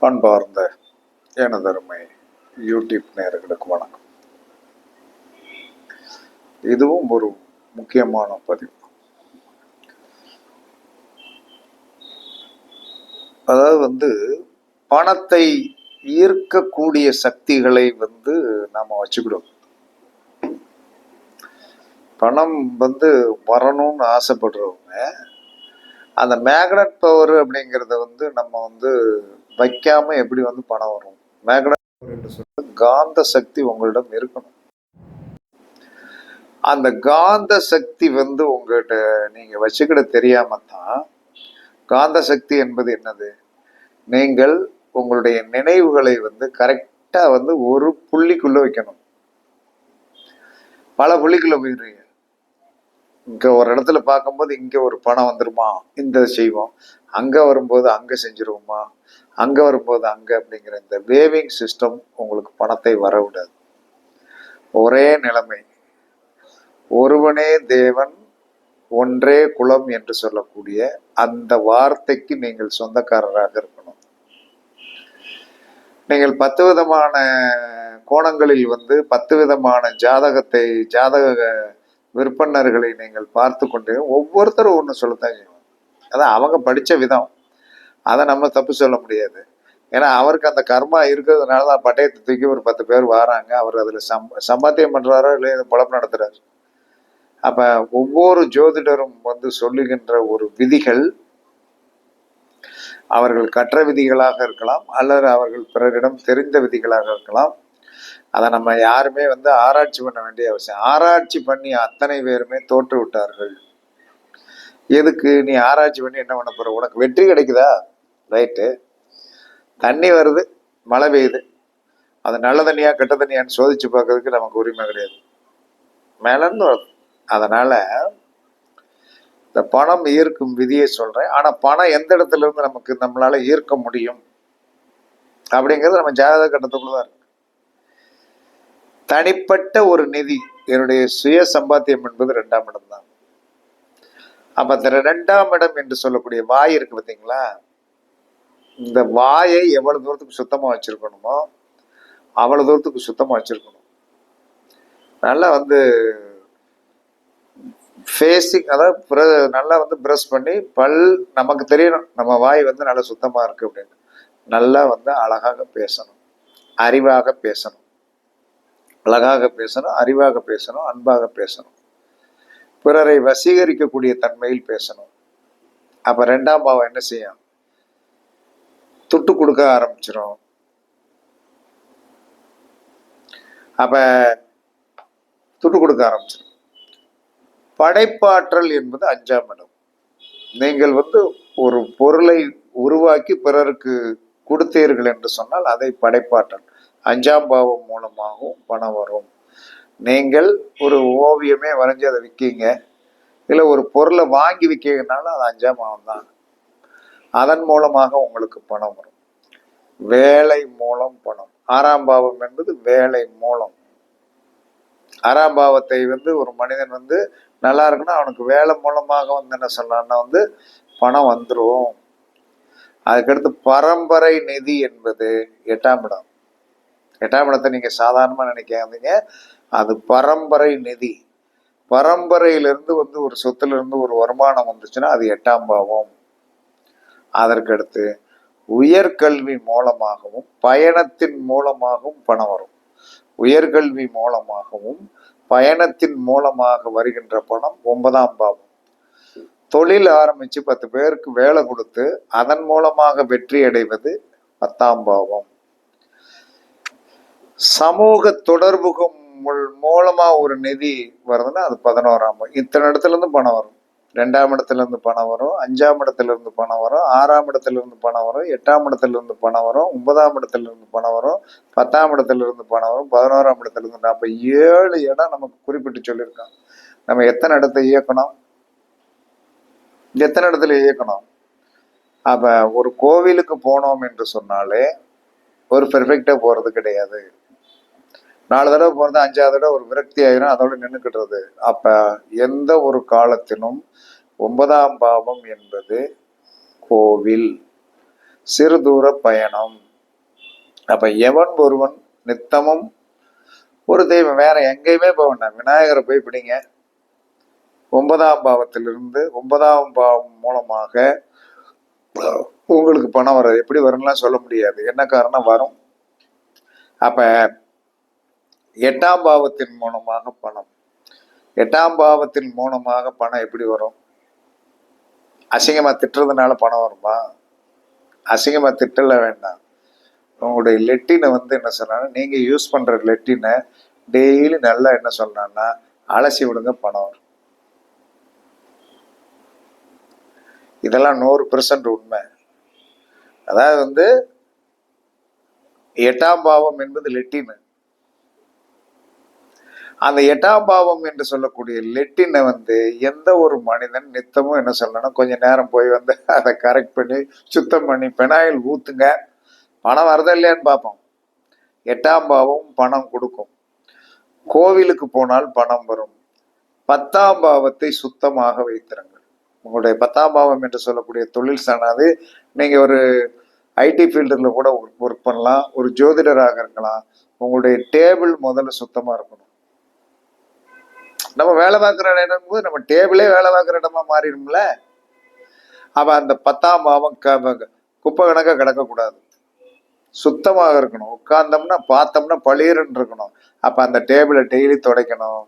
அன்பார்ந்த எனதருமை யூடியூப் நேர்களுக்கு வணக்கம். இதுவும் ஒரு முக்கியமான பதிவு. அதாவது வந்து பணத்தை ஈர்க்கக்கூடிய சக்திகளை வந்து நாம வச்சுக்கிடுவோம். பணம் வந்து வரணும்னு ஆசைப்படுறவங்க அந்த மேக்னட் பவர் அப்படிங்கிறத வந்து நம்ம வந்து வைக்காம எப்படி வந்து பணம் வரும்? மேக்னட் என்று காந்த சக்தி உங்களிடம் இருக்கணும். அந்த காந்த சக்தி வந்து உங்ககிட்ட நீங்க வச்சுக்கிட தெரியாம தான் காந்த சக்தி என்பது என்னது? நீங்கள் உங்களுடைய நினைவுகளை வந்து கரெக்டா வந்து ஒரு புள்ளிக்குள்ளே வைக்கணும். பல புள்ளிக்குள்ள போயிடுறீங்க. இங்கே ஒரு இடத்துல பார்க்கும்போது இங்கே ஒரு பணம் வந்துருமா? இந்த செய்வோம். அங்க வரும்போது அங்கே செஞ்சிருவோமா? அங்கே வரும்போது அங்கே அப்படிங்கிற இந்த வேவிங் சிஸ்டம் உங்களுக்கு பணத்தை வர விடாது ஒரே நிலைமை. ஒருவனே தேவன் ஒன்றே குலம் என்று சொல்லக்கூடிய அந்த வார்த்தைக்கு நீங்கள் சொந்தக்காரராக இருக்கணும். நீங்கள் பத்து விதமான கோணங்களில் வந்து பத்து விதமான ஜாதகத்தை ஜாதக விற்பனர்களை நீங்கள் பார்த்து கொண்டு ஒவ்வொருத்தரும் ஒன்று சொல்லத்தான் செய்வாங்க. அதான் அவங்க படித்த விதம். அதை நம்ம தப்பு சொல்ல முடியாது. ஏன்னா அவருக்கு அந்த கர்மா இருக்கிறதுனால தான் பட்டயத்தை தூக்கி ஒரு பத்து பேர் வராங்க. அவர் அதில் சம் சம்பாத்தியம் பண்ணுறாரோ இல்லை பழப்பு நடத்துகிறாரு அப்போ ஒவ்வொரு ஜோதிடரும் வந்து சொல்லுகின்ற ஒரு விதிகள் அவர்கள் கற்ற விதிகளாக இருக்கலாம் அல்லது அவர்கள் பிறரிடம் தெரிந்த விதிகளாக இருக்கலாம். அதை நம்ம யாருமே வந்து ஆராய்ச்சி பண்ண வேண்டிய அவசியம். ஆராய்ச்சி பண்ணி அத்தனை பேருமே தோற்று விட்டார்கள். எதுக்கு நீ ஆராய்ச்சி பண்ணி என்ன பண்ண போற? உனக்கு வெற்றி கிடைக்குதா? ரைட்டு. தண்ணி வருது மழை பெய்யுது. அது நல்ல தண்ணியா கெட்ட தண்ணியான்னு சோதிச்சு பார்க்கறதுக்கு நமக்கு உரிமை கிடையாது. மேலன்னு வருது. அதனால இந்த பணம் ஈர்க்கும் விதியை சொல்கிறேன் ஆனால் பணம் எந்த இடத்துல இருந்து நமக்கு நம்மளால் ஈர்க்க முடியும்? அப்படிங்கிறது நம்ம ஜாதக கட்டத்துக்குள்ள தான் இருக்கு. தனிப்பட்ட ஒரு நிதி என்னுடைய சுய சம்பாத்தியம் என்பது ரெண்டாம் இடம் தான் அப்போ இந்த ரெண்டாம் இடம் என்று சொல்லக்கூடிய வாய் இருக்கு பார்த்தீங்களா? இந்த வாயை எவ்வளவு தூரத்துக்கு சுத்தமா வச்சிருக்கணுமோ அவ்வளவு தூரத்துக்கு சுத்தமா வச்சிருக்கணும். நல்லா வந்து ஃபேஸிங் அதாவது பிர- நல்லா வந்து ப்ரஷ் பண்ணி பல் நமக்கு தெரியணும் நம்ம வாய் வந்து நல்லா சுத்தமாக இருக்குது அப்படின்னு. நல்லா வந்து அழகாக பேசணும். அறிவாக பேசணும். அழகாக பேசணும் அறிவாக பேசணும் அன்பாக பேசணும். பிறரை வசீகரிக்கக்கூடிய தன்மையில் பேசணும். அப்போ ரெண்டாம் பாவம் என்ன செய்யும்? துட்டு கொடுக்க ஆரம்பிச்சிடும் அப்ப துட்டு கொடுக்க ஆரம்பிச்சிடும் படைப்பாற்றல் என்பது அஞ்சாம் இடம். நீங்கள் வந்து ஒரு பொருளை உருவாக்கி பிறருக்கு கொடுத்தீர்கள் என்று சொன்னால் அதை படைப்பாற்றல். அஞ்சாம் பாவம் மூலமாகவும் பணம் வரும். நீங்கள் ஒரு ஓவியமே வரைஞ்சி அதை விற்கீங்க இல்லை ஒரு பொருளை வாங்கி விற்கிறதுனால அது அஞ்சாம் பாவம் தான் அதன் மூலமாக உங்களுக்கு பணம் வரும். வேலை மூலம் பணம். ஆறாம் பாவம் என்பது வேலை மூலம். ஆறாம் பாவத்தை வந்து ஒரு மனிதன் வந்து நல்லா இருக்குன்னா அவனுக்கு வேலை மூலமாக வந்து என்ன சொல்லலாம்னா வந்து பணம் வந்துடும் அதுக்கடுத்து பரம்பரை நிதி என்பது எட்டாம் இடம். எட்டாம் இடத்தை நீங்கள் சாதாரணமாக நினைக்காதீங்க. அது பரம்பரை நிதி. பரம்பரையிலிருந்து வந்து ஒரு சொத்துலேருந்து ஒரு வருமானம் வந்துச்சுன்னா அது எட்டாம் பாவம். அதற்கடுத்து உயர்கல்வி மூலமாகவும் பயணத்தின் மூலமாகவும் பணம் வரும். உயர்கல்வி மூலமாகவும் பயணத்தின் மூலமாக வருகின்ற பணம் ஒன்பதாம் பாவம். தொழில் ஆரம்பித்து பத்து பேருக்கு வேலை கொடுத்து அதன் மூலமாக வெற்றி அடைவது பத்தாம் பாவம். சமூக தொடர்புகள் மூலமாக ஒரு நிதி வருதுன்னா அது பதினோராம் இத்தனை இடத்துல இருந்து பணம் வரும். ரெண்டாம் இடத்துல இருந்து பணம் வரும் அஞ்சாம் இடத்துல இருந்து பணம் வரும் ஆறாம் இடத்துல இருந்து பணம் வரும் எட்டாம் இடத்துல இருந்து பணம் வரும் ஒன்பதாம் இடத்துல இருந்து பணம் வரும் பத்தாம் இடத்துல இருந்து பணம் வரும் பதினோராம் இடத்துல இருந்து அப்ப ஏழு இடம் நமக்கு குறிப்பிட்டு சொல்லியிருக்கோம் நம்ம எத்தனை இடத்த இயக்கணும்? எத்தனை இடத்துல இயக்கணும்? அப்ப ஒரு கோவிலுக்கு போனோம் என்று சொன்னாலே ஒரு பெர்ஃபெக்டா போறது கிடையாது. நாலு தடவை போறது அஞ்சாவது தடவை ஒரு விரக்தி ஆயிரும் அதோட நின்றுக்கிட்டுறது அப்போ எந்த ஒரு காலத்திலும் ஒன்பதாம் பாவம் என்பது கோவில் சிறு தூர பயணம். அப்போ எவன் ஒருவன் நித்தமும் ஒரு தெய்வம் வேற எங்கேயுமே போக வேண்டாம். விநாயகரை போய் பிடிங்க. ஒன்பதாம் பாவத்திலிருந்து ஒன்பதாம் பாவம் மூலமாக உங்களுக்கு பணம் வராது எப்படி வரும்லாம் சொல்ல முடியாது. என்ன காரணம்? வரும். அப்போ எட்டாம் பாவத்தின் மூலமாக பணம். எட்டாம் பாவத்தின் மூலமாக பணம் எப்படி வரும்? அசிங்கமா திட்டுறதுனால பணம் வருமா? அசிங்கமா திட்டல வேண்டாம். உங்களுடைய லெட்டினை வந்து என்ன சொன்னா நீங்க யூஸ் பண்ற லெட்டினை டெய்லி நல்லா என்ன சொன்னான்னா அலசி விடுங்க பணம் வரும். இதெல்லாம் நூறு பெர்சன்ட் உண்மை. அதாவது வந்து எட்டாம் பாவம் என்பது லெட்டின். அந்த எட்டாம் பாவம் என்று சொல்லக்கூடிய லெட்டினை வந்து எந்த ஒரு மனிதன் நித்தமும் என்ன சொல்லணும் கொஞ்சம் நேரம் போய் வந்து அதை கரெக்ட் பண்ணி சுத்தம் பண்ணி பெனாயில் ஊத்துங்க. பணம் வருதா இல்லையான்னு பார்ப்போம். எட்டாம் பாவம் பணம் கொடுக்கும். கோவிலுக்கு போனால் பணம் வரும். பத்தாம் பாவத்தை சுத்தமாக வைத்திருங்கள். உங்களுடைய பத்தாம் பாவம் என்று சொல்லக்கூடிய தொழில் சாணாது. நீங்கள் ஒரு ஐடி ஃபீல்டில் கூட ஒர்க் பண்ணலாம். ஒரு ஜோதிடராக இருக்கலாம். உங்களுடைய டேபிள் முதல்ல சுத்தமாக இருக்கணும். நம்ம வேலை பார்க்குற இடம் போது நம்ம டேபிளே வேலை பார்க்குற இடமா மாறிடும்ல? அப்போ அந்த பத்தாம் பாவம் க குப்பை கணக்காக கிடக்கக்கூடாது. சுத்தமாக இருக்கணும். உட்கார்ந்தோம்னா பார்த்தோம்னா பளிர்னு இருக்கணும். அப்போ அந்த டேபிளை டெய்லி துடைக்கணும்.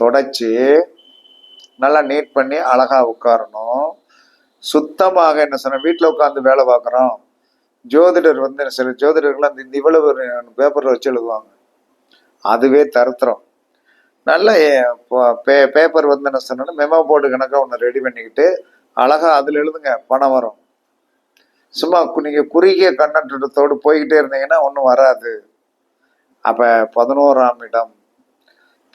தொடச்சி நல்லா நீட் பண்ணி அழகாக உட்காரணும். சுத்தமாக என்ன சொன்ன வீட்டில் உட்காந்து வேலை பார்க்குறோம். ஜோதிடர் வந்து என்ன சில ஜோதிடர்கள் அந்த இந்த இவ்வளவு பேப்பரில் வச்சு எழுதுவாங்க. அதுவே தருத்திரம். நல்ல பே பேப்பர் வந்து என்ன சொன்னா மெமோ போர்டு கணக்காக ஒன்று ரெடி பண்ணிக்கிட்டு அழகா அதில் எழுதுங்க பணம் வரும். சும்மா கு- குறுகிய கண்ணோட்டத்தோடு போய்கிட்டே இருந்தீங்கன்னா ஒன்றும் வராது. அப்போ பதினோராம் இடம்.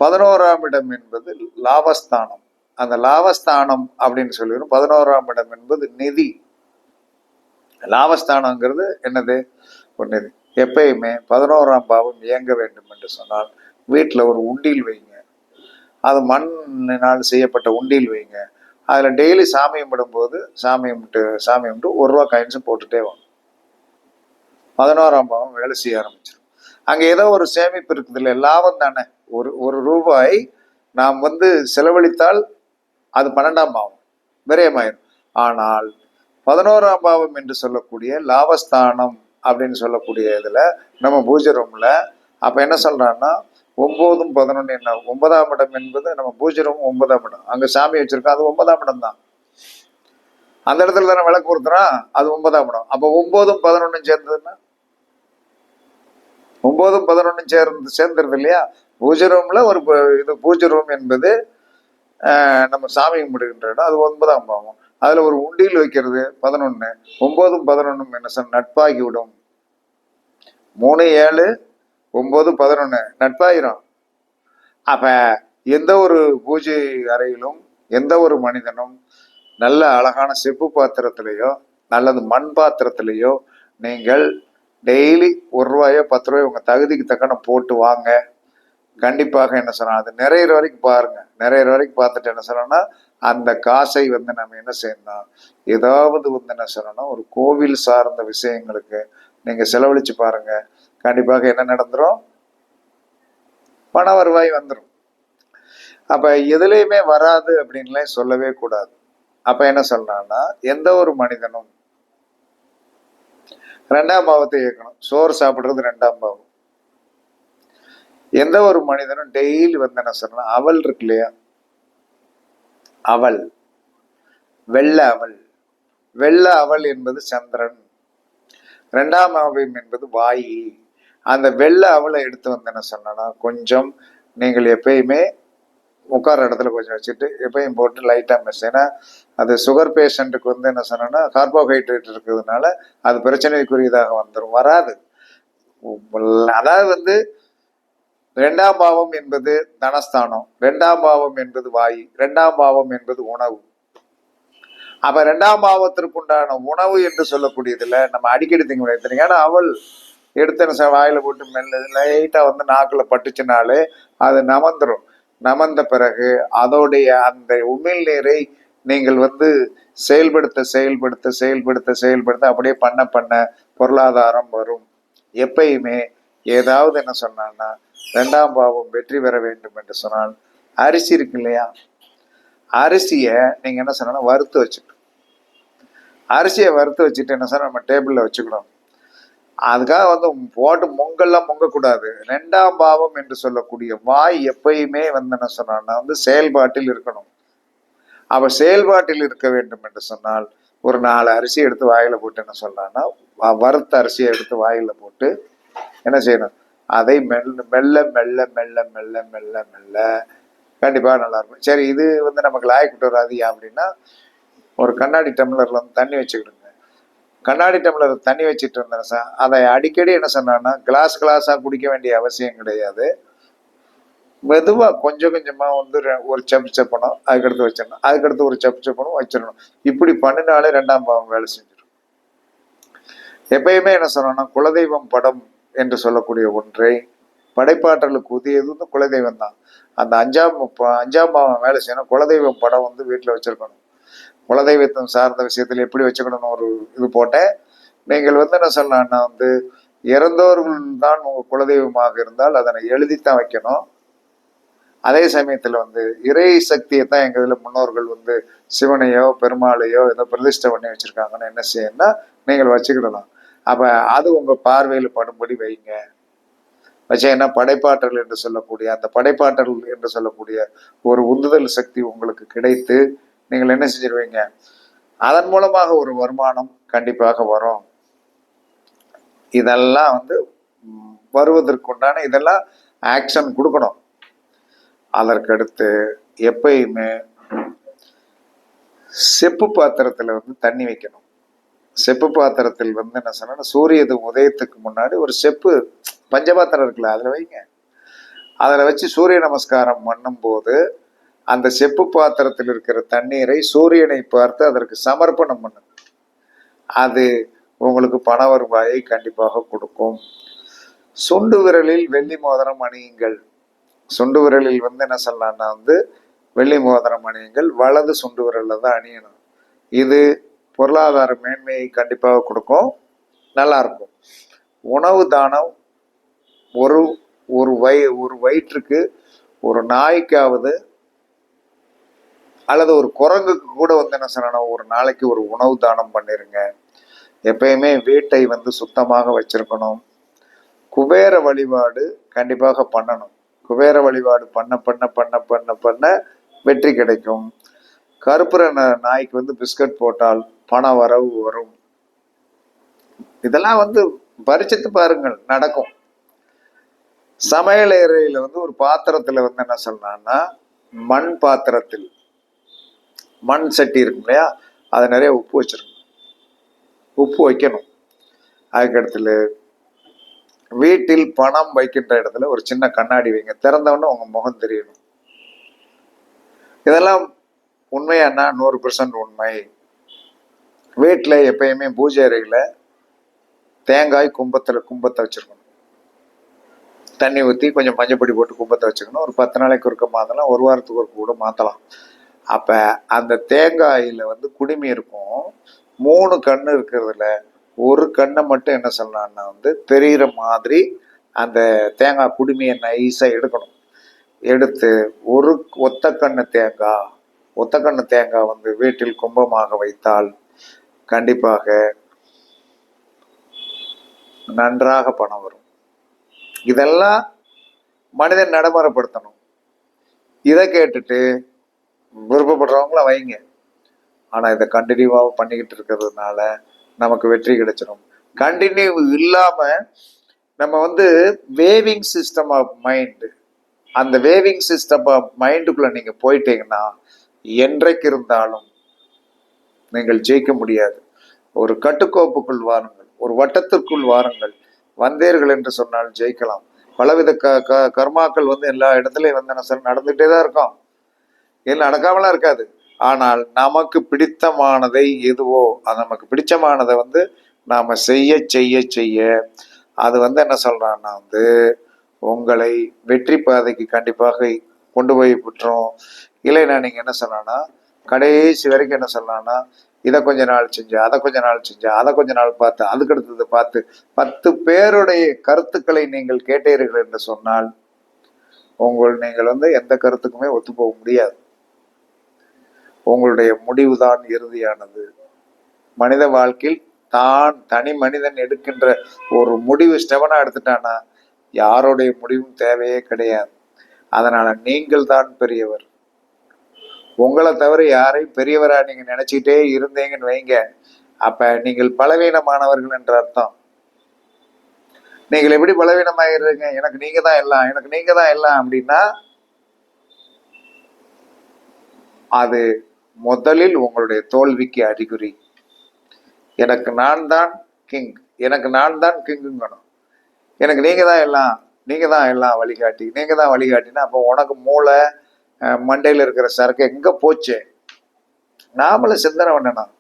பதினோராம் இடம் என்பது லாபஸ்தானம். அந்த லாபஸ்தானம் அப்படின்னு சொல்லிடும் பதினோராம் இடம் என்பது நிதி. லாபஸ்தானங்கிறது என்னது? ஒரு நிதி. எப்பயுமே பதினோராம் பாவம் இயங்க வேண்டும் என்று சொன்னால் வீட்டில் ஒரு உண்டியல் வைங்க. அது மண்ணினால் செய்யப்பட்ட உண்டியல் வைங்க. அதில் டெய்லி சாமி கும்பிடும்போது சாமி கும்பிட்டு சாமி கும்பிட்டு ஒரு ரூபா காயின்ஸும் போட்டுட்டே வாங்க. பதினோராம் பாவம் வேலை செய்ய ஆரம்பிச்சிடும் அங்கே ஏதோ ஒரு சேமிப்பு இருக்குது இல்லை லாபம் தானே. ஒரு ஒரு ரூபாய் நாம் வந்து செலவழித்தால் அது பன்னெண்டாம் பாவம். விரயமாயிரும். ஆனால் பதினோராம் பாவம் என்று சொல்லக்கூடிய லாபஸ்தானம் அப்படின்னு சொல்லக்கூடிய இதில் நம்ம பூஜை ரூமில் அப்போ என்ன சொல்கிறான்னா ஒம்போதும் பதினொன்று என்ன? ஒன்பதாம் இடம் என்பது நம்ம பூஜை ஒன்பதாம் இடம். அங்கே சாமி வச்சிருக்கோம் அது ஒன்பதாம் இடம் தான். அந்த இடத்துல தானே விளக்கு கொடுத்துறான் அது ஒன்பதாம் இடம். அப்போ ஒம்போதும் பதினொன்றும் சேர்ந்ததுன்னா ஒன்பதும் பதினொன்றும் சேர்ந்து சேர்ந்துருது இல்லையா? பூஜை ரூம்ல ஒரு ப- இது பூஜை ரூம் என்பது ஆஹ், நம்ம சாமி கும்பிடுகின்ற இடம் அது ஒன்பதாம் பாவம். அதுல ஒரு உண்டியில் வைக்கிறது பதினொன்னு. ஒன்பதும் பதினொன்றும் என்ன சார் நட்பாகி விடும் மூணு ஏழு ஒம்பது பதினொன்னு நட்பாயிரும். அப்ப எந்த ஒரு பூஜை அறையிலும் எந்த ஒரு மனிதனும் நல்ல அழகான செப்பு பாத்திரத்திலேயோ நல்லது மண் பாத்திரத்திலேயோ நீங்கள் டெய்லி ஒரு ரூபாயோ பத்து ரூபாயோ உங்க தகுதிக்கு தக்கன போட்டு வாங்க. கண்டிப்பாக என்ன சொன்னால் அது நிறையிற வரைக்கும் பாருங்க. நிறையிற வரைக்கும் பார்த்துட்டு என்ன சொன்னோம்னா அந்த காசை வந்து நம்ம என்ன செய்யணும் ஏதாவது வந்து என்ன சொல்லணும் ஒரு கோவில் சார்ந்த விஷயங்களுக்கு நீங்க செலவழிச்சு பாருங்க. கண்டிப்பாக என்ன நடந்துரும்? பண வருவாய் வந்துடும் அப்ப எதுலையுமே வராது அப்படின்லாம் சொல்லவே கூடாது. அப்ப என்ன சொல்லலாம்னா எந்த ஒரு மனிதனும் ரெண்டாம் பாவத்தை இயக்கணும். சோறு சாப்பிடுறது ரெண்டாம் பாவம். எந்த ஒரு மனிதனும் டெய்லி வந்து என்ன சொல்லணும் அவள் இருக்கு இல்லையா? அவள் வெள்ள அவள் வெள்ள அவள் என்பது சந்திரன். ரெண்டாம் அவயம் என்பது வாய். அந்த வெள்ளை அவளை எடுத்து வந்து என்ன சொன்னா கொஞ்சம் நீங்கள் எப்பயுமே உட்கார இடத்துல கொஞ்சம் வச்சுட்டு எப்பயும் போட்டு லைட்டாக மிஸ் ஏன்னா அது சுகர் பேஷண்ட்டுக்கு வந்து என்ன சொன்னோன்னா கார்போஹைட்ரேட் இருக்கிறதுனால அது பிரச்சனைக்குரியதாக வந்துடும் வராது. அதாவது வந்து ரெண்டாம் பாவம் என்பது தனஸ்தானம் ரெண்டாம் பாவம் என்பது வாயு ரெண்டாம் பாவம் என்பது உணவு. அப்ப ரெண்டாம் பாவத்திற்கு உண்டான உணவு என்று சொல்லக்கூடியதுல நம்ம அடிக்கடி திங்க முடியாது. ஏன்னா அவள் எடுத்த வாயில போட்டு மெல்ல லைட்டா வந்து நாக்குல பட்டுச்சுனாலே அது நமந்துரும். நமந்த பிறகு அதோடைய அந்த உமிழ்நீரை நீங்கள் வந்து செயல்படுத்த செயல்படுத்த செயல்படுத்த செயல்படுத்த அப்படியே பண்ண பண்ண பொருளாதாரம் வரும். எப்பயுமே ஏதாவது என்ன சொன்னான்னா ரெண்டாம் பாவம் வெற்றி பெற வேண்டும் என்று சொன்னால் அரிசி இருக்கு இல்லையா? அரிசியை நீங்கள் என்ன சொன்னால் வறுத்து வச்சுக்கணும். அரிசியை வறுத்து வச்சுட்டு என்ன சார் நம்ம டேபிளில் வச்சுக்கணும். அதுக்காக வந்து போட்டு முங்கெல்லாம் பொங்கக்கூடாது ரெண்டாம் பாவம் என்று சொல்லக்கூடிய வாய் எப்பயுமே வந்து என்ன சொன்னான்னா வந்து செயல்பாட்டில் இருக்கணும். அவ செயல்பாட்டில் இருக்க வேண்டும் என்று சொன்னால் ஒரு நாலு அரிசி எடுத்து வாயில் போட்டு என்ன சொல்லலாம்னா வறுத்த அரிசியை எடுத்து வாயில போட்டு என்ன செய்யணும்? அதை மெல்ல மெல்ல மெல்ல மெல்ல மெல்ல மெல்ல மெல்ல கண்டிப்பாக நல்லாயிருக்கும் சரி இது வந்து நமக்கு லாய்க்கிட்டு வராதியா அப்படின்னா ஒரு கண்ணாடி டம்ளர்ல வந்து தண்ணி வச்சுக்கிடுங்க. கண்ணாடி டம்ளர் தண்ணி வச்சுட்டு இருந்தேன் சார். அதை அடிக்கடி என்ன சொன்னான்னா கிளாஸ் கிளாஸாக குடிக்க வேண்டிய அவசியம் கிடையாது. மெதுவாக கொஞ்சம் கொஞ்சமாக வந்து ஒரு செப் செப்பணும் அதுக்கடுத்து வச்சிடணும். அதுக்கடுத்து ஒரு செப் செப்பணும் வச்சிடணும். இப்படி பண்ணினாலே ரெண்டாம் பாவம் வேலை செஞ்சிடும். எப்பயுமே என்ன சொன்னோம்னா குலதெய்வம் படம் என்று சொல்லக்கூடிய ஒன்றை படைப்பாற்றலுக்கு உதியது வந்து குலதெய்வம் தான். அந்த அஞ்சாம் ப- அஞ்சாம் பாவம் வேலை செய்யணும். குலதெய்வம் படம் வந்து வீட்டில் வச்சிருக்கணும். குலதெய்வத்தம் சார்ந்த விஷயத்தில் எப்படி வச்சுக்கணும்னு ஒரு இது போட்டேன். நீங்கள் வந்து என்ன சொல்லலாம்னா வந்து இறந்தோர்கள் தான் உங்கள் குலதெய்வமாக இருந்தால் அதனை எழுதித்தான் வைக்கணும். அதே சமயத்தில் வந்து இறை சக்தியை தான் எங்கள் இதில் முன்னோர்கள் வந்து சிவனையோ பெருமாளையோ ஏதோ பிரதிஷ்டை பண்ணி வச்சுருக்காங்கன்னு என்ன செய்யணும்னா நீங்கள் வச்சுக்கிடலாம். அப்போ அது உங்கள் பார்வையில் படும்படி வைங்க. வச்சீங்கன்னா படைப்பாற்றல் என்று சொல்லக்கூடிய அந்த படைப்பாற்றல் என்று சொல்லக்கூடிய ஒரு உந்துதல் சக்தி உங்களுக்கு கிடைத்து நீங்கள் என்ன செஞ்சிருவீங்க? அதன் மூலமாக ஒரு வருமானம் கண்டிப்பாக வரும். இதெல்லாம் வந்து வருவதற்குண்டான இதெல்லாம் ஆக்ஷன் கொடுக்கணும். அதற்கடுத்து எப்பயுமே செப்பு பாத்திரத்தில் வந்து தண்ணி வைக்கணும். செப்பு பாத்திரத்தில் வந்து என்ன சொன்னா சூரியது உதயத்துக்கு முன்னாடி ஒரு செப்பு பஞ்சபாத்திரம் இருக்குல்ல அதில் வைங்க. அதில் வச்சு சூரிய நமஸ்காரம் பண்ணும்போது அந்த செப்பு பாத்திரத்தில் இருக்கிற தண்ணீரை சூரியனை பார்த்து அதற்கு சமர்ப்பணம் பண்ணுங்க அது உங்களுக்கு பண வருவாயை கண்டிப்பாக கொடுக்கும். சுண்டு விரலில் வெள்ளி மோதிரம் அணியுங்கள். சுண்டு விரலில் வந்து என்ன சொல்லலாம்னா வந்து வெள்ளி மோதிரம் அணியுங்கள். வலது சுண்டு விரலில் தான் அணியணும். இது பொருளாதார மேன்மையை கண்டிப்பாக கொடுக்கும். நல்லா இருக்கும். உணவு தானம் ஒரு ஒரு வய ஒரு வயிற்றுக்கு ஒரு நாய்க்காவது அல்லது ஒரு குரங்குக்கு கூட வந்து என்ன சொல்லணும் ஒரு நாளைக்கு ஒரு உணவு தானம் பண்ணிருங்க. எப்பயுமே வீட்டை வந்து சுத்தமாக வச்சிருக்கணும். குபேர வழிபாடு கண்டிப்பாக பண்ணணும். குபேர வழிபாடு பண்ண பண்ண பண்ண பண்ண பண்ண வெற்றி கிடைக்கும். கருப்புற நாய்க்கு வந்து பிஸ்கட் போட்டால் பண வரவு வரும். இதெல்லாம் வந்து பரிச்சித்து பாருங்கள் நடக்கும். சமையல் அறையில் வந்து ஒரு பாத்திரத்தில் வந்து என்ன சொல்லலாம்னா மண் பாத்திரத்தில் மண் சட்டி இருக்கும் இல்லையா? அதை நிறைய உப்பு வச்சிருக்கணும். உப்பு வைக்கணும். அதுக்கடுத்துல வீட்டில் பணம் வைக்கின்ற இடத்துல ஒரு சின்ன கண்ணாடி வைங்க. திறந்தவொடனே உங்க முகம் தெரியணும். இதெல்லாம் உண்மையானா நூறு பெர்சன்ட் உண்மை. வீட்டில் எப்பயுமே பூஜை அறையில் தேங்காய் கும்பத்தில் கும்பத்தை வச்சிருக்கணும். தண்ணி ஊற்றி கொஞ்சம் மஞ்சப்பொடி போட்டு கும்பத்தை வச்சுக்கணும். ஒரு பத்து நாளைக்கு ஒருக்க மாற்றலாம் ஒரு வாரத்துக்கு ஒரு கூட மாற்றலாம் அப்போ அந்த தேங்காயில் வந்து குடுமி இருக்கும். மூணு கண்ணு இருக்கிறதுல ஒரு கண்ணை மட்டும் என்ன சொல்லலாம்னா வந்து தெரிகிற மாதிரி அந்த தேங்காய் குடுமியை நைஸாக எடுக்கணும். எடுத்து ஒரு ஒத்த கண்ணு தேங்காய் ஒத்த கண்ணு தேங்காய் வந்து வீட்டில் கும்பமாக வைத்தால் கண்டிப்பாக நன்றாக பணம் வரும். இதெல்லாம் மனிதன் நடைமுறைப்படுத்தணும். இதை கேட்டுட்டு விருப்பப்படுறவங்கள வைங்க. ஆனால் இதை கண்டினியூவாக பண்ணிக்கிட்டு இருக்கிறதுனால நமக்கு வெற்றி கிடைச்சிடும் கண்டினியூ இல்லாமல் நம்ம வந்து வேவிங் சிஸ்டம் ஆஃப் மைண்டு அந்த வேவிங் சிஸ்டம் ஆஃப் மைண்டுக்குள்ளே நீங்கள் போயிட்டீங்கன்னா என்றைக்கு இருந்தாலும் நீங்கள் ஜெயிக்க முடியாது. ஒரு கட்டுக்கோப்புக்குள் வாருங்கள். ஒரு வட்டத்திற்குள் வாருங்கள். வந்தீர்கள் என்று சொன்னால் ஜெயிக்கலாம். பலவித க க கர்மாக்கள் வந்து எல்லா இடத்துலையும் வந்து என்ன நடந்துகிட்டே தான் இருக்கும். இது நடக்காமலாம் இருக்காது. ஆனால் நமக்கு பிடித்தமானதை எதுவோ அது நமக்கு பிடிச்சமானதை வந்து நாம் செய்ய செய்ய செய்ய அது வந்து என்ன சொல்கிறான்னா வந்து உங்களை வெற்றி பாதைக்கு கண்டிப்பாக கொண்டு போய் விட்டுரும். இல்லைன்னா நீங்கள் என்ன சொல்லலாம்னா கடைசி வரைக்கும் என்ன சொல்லலாம்னா இதை கொஞ்ச நாள் செஞ்சு அதை கொஞ்ச நாள் செஞ்சு அதை கொஞ்ச நாள் பார்த்து அதுக்கு அடுத்தது பார்த்து பத்து பேருடைய கருத்துக்களை நீங்கள் கேட்டீர்கள் என்று சொன்னால் உங்கள் நீங்கள் வந்து எந்த கருத்துக்குமே ஒத்து போக முடியாது. உங்களுடைய முடிவுதான் இறுதியானது. மனித வாழ்க்கையில் தான் தனி மனிதன் எடுக்கின்ற ஒரு முடிவு ஸ்டெவனா எடுத்துட்டானா யாருடைய முடிவும் தேவையே கிடையாது. அதனால நீங்கள் தான் பெரியவர். உங்களை தவிர யாரையும் பெரியவரா நீங்க நினைச்சிட்டே இருந்தீங்கன்னு வைங்க. அப்ப நீங்கள் பலவீனமானவர்கள் என்ற அர்த்தம். நீங்கள் எப்படி பலவீனமாயிருங்க? எனக்கு நீங்க தான் எல்லாம் எனக்கு நீங்க தான் எல்லாம் அப்படின்னா அது முதலில் உங்களுடைய தோல்விக்கு அறிகுறி. எனக்கு நான் தான் கிங் எனக்கு நான் தான் கிங்குங்கணும் எனக்கு நீங்கள் தான் எல்லாம் நீங்கள் தான் எல்லாம் வழிகாட்டி. நீங்கள் தான் வழிகாட்டினா அப்போ உனக்கு மூளை மண்டையில் இருக்கிற சரக்கு எங்கே போச்சு? நாமளும் சிந்தனை பண்ணணும்.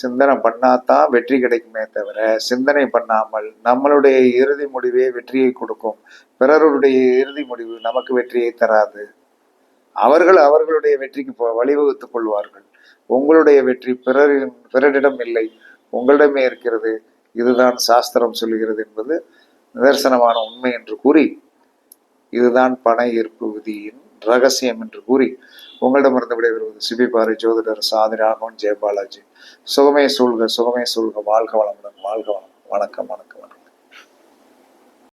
சிந்தனை பண்ணாதான் வெற்றி கிடைக்குமே தவிர சிந்தனை பண்ணாமல் நம்மளுடைய இறுதி முடிவே வெற்றியை கொடுக்கும். பிறருடைய இறுதி முடிவு நமக்கு வெற்றியை தராது. அவர்கள் அவர்களுடைய வெற்றிக்கு வழிவகுத்துக் கொள்வார்கள். உங்களுடைய வெற்றி பிறரின் பிறரிடம் இல்லை உங்களிடமே இருக்கிறது. இதுதான் சாஸ்திரம் சொல்கிறது என்பது நிதர்சனமான உண்மை என்று கூறி இதுதான் பண ஈர்ப்பு விதியின் ரகசியம் என்று கூறி உங்களிடமிருந்து விடைபெறுவது சிபிபாரி ஜோதிடர் சாதி ராகவன் ஜெயபாலாஜி. சுகமே சூழ்க சுகமே சூழ்க வாழ்க வளமுடன் வாழ்க வளம். வணக்கம் வணக்கம் வணக்கம்.